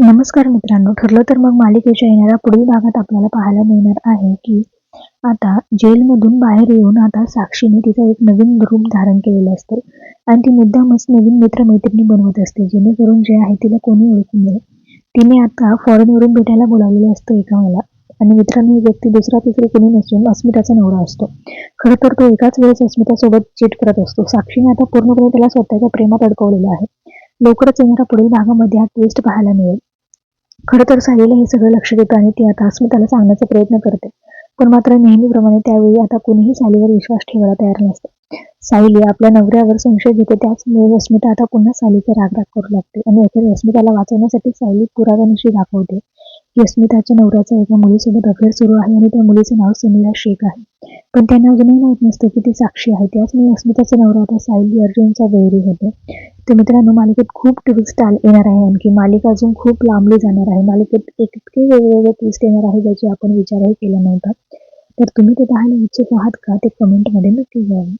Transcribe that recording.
नमस्कार मित्रांनो ठरलं तर मग मालिकेच्या येणाऱ्या पुढील भागात आपल्याला पाहायला मिळणार आहे की आता जेलमधून बाहेर येऊन आता साक्षीने तिचा एक नवीन रूप धारण केलेलं असतं. आणि ती मुद्दामच नवीन मित्रमैत्रिणी बनवत असते जेणेकरून जे आहे तिला कोणी ओळखू नये. तिने आता फॉरेनवरून भेटायला बोलावलेलं असतं एका मला आणि मित्रांनी ही व्यक्ती दुसरा तिसरी कोणी नसून अस्मिताचा नवरा असतो. खरं तर तो एकाच वेळेस अस्मितासोबत चीट करत असतो. साक्षीने आता पूर्णपणे त्याला स्वतःच्या प्रेमात अडकवलेलं आहे. लवकरच येणाऱ्या पुढील भागामध्ये हा ट्विस्ट पाहायला मिळेल. खरं तर सायलीला हे सगळं लक्ष देतं आणि ती आता अस्मिताला सांगण्याचा प्रयत्न करते. पण मात्र नेहमीप्रमाणे त्यावेळी आता कोणीही सालीवर विश्वास ठेवायला तयार नसतो. सायली आपल्या नवऱ्यावर संशय घेते त्याचमुळे अस्मिता आता पुन्हा सालीचा राग राग करू लागते आणि अखेर अस्मिताला वाचवण्यासाठी सायली पुराव्यानिशी दाखवते की अस्मिताच्या नवऱ्याचा एका मुलीसोबत अफेअर सुरू आहे आणि त्या मुलीचं नाव सुनीला शेख आहे. पण त्यांना अजूनही माहीत नसतं की ती साक्षी आहे. त्याचमुळे अस्मिताचा नवरा आता सायली अर्जुनचा वैरी होतो. तर मित्रांनो मालिकेत खूप ट्विस्ट येणार आहे आणखी. मालिका अजून खूप लांबली जाणार आहे. मालिकेत एक इतके वेगवेगळे ट्विस्ट येणार आहे ज्याचे आपण विचारही केला नव्हता. तर तुम्ही ते पाहायला इच्छुक आहात का? ते कमेंटमध्ये नक्की द्यावे